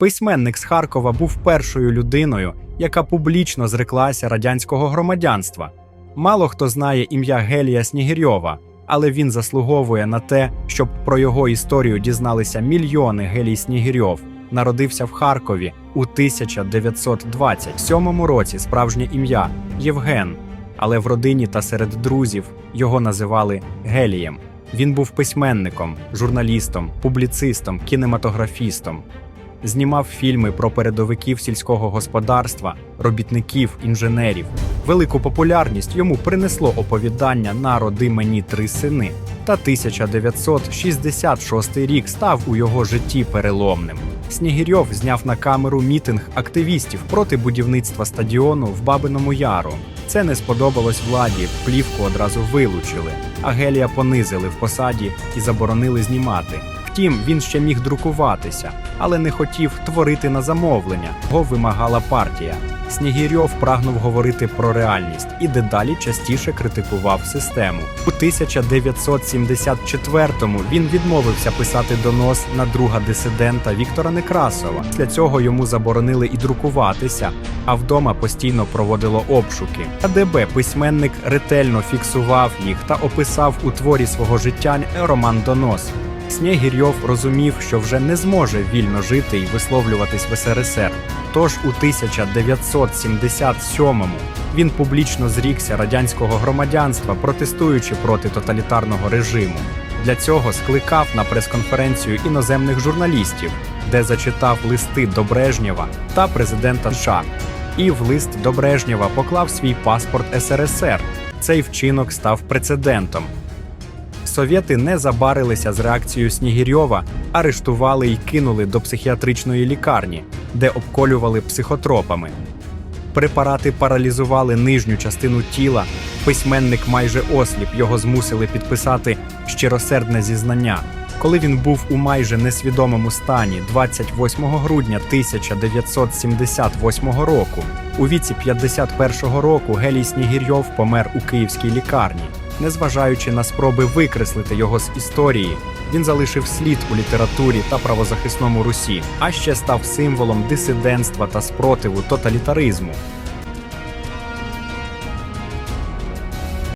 Письменник з Харкова був першою людиною, яка публічно зреклася радянського громадянства. Мало хто знає ім'я Гелія Снігирьова, але він заслуговує на те, щоб про його історію дізналися мільйони Гелій Снігирьов. Народився в Харкові у 1927 році. Справжнє ім'я Євген, але в родині та серед друзів його називали Гелієм. Він був письменником, журналістом, публіцистом, кінематографістом. Знімав фільми про передовиків сільського господарства, робітників, інженерів. Велику популярність йому принесло оповідання Народи мені три сини. Та 1966 рік став у його житті переломним. Снігирьов зняв на камеру мітинг активістів проти будівництва стадіону в Бабиному Яру. Це не сподобалось владі, плівку одразу вилучили, а Гелія понизили в посаді і заборонили знімати. Втім, він ще міг друкуватися, але не хотів творити на замовлення, його вимагала партія. Снігірьов прагнув говорити про реальність і дедалі частіше критикував систему. У 1974-му він відмовився писати донос на друга дисидента Віктора Некрасова. Після цього йому заборонили і друкуватися, а вдома постійно проводило обшуки. КДБ письменник ретельно фіксував їх та описав у творі свого життя роман Донос. Снігірьов розумів, що вже не зможе вільно жити і висловлюватись в СРСР. Тож у 1977-му він публічно зрікся радянського громадянства, протестуючи проти тоталітарного режиму. Для цього скликав на прес-конференцію іноземних журналістів, де зачитав листи до Брежнєва та президента США. І в лист до Брежнєва поклав свій паспорт СРСР. Цей вчинок став прецедентом. Совєти не забарилися з реакцією Снігірьова, арештували і кинули до психіатричної лікарні, де обколювали психотропами. Препарати паралізували нижню частину тіла. Письменник майже осліп його змусили підписати щиросердне зізнання. Коли він був у майже несвідомому стані 28 грудня 1978 року, у віці 51 року Гелій Снігірьов помер у київській лікарні. Незважаючи на спроби викреслити його з історії, він залишив слід у літературі та правозахисному Русі, а ще став символом дисидентства та спротиву тоталітаризму.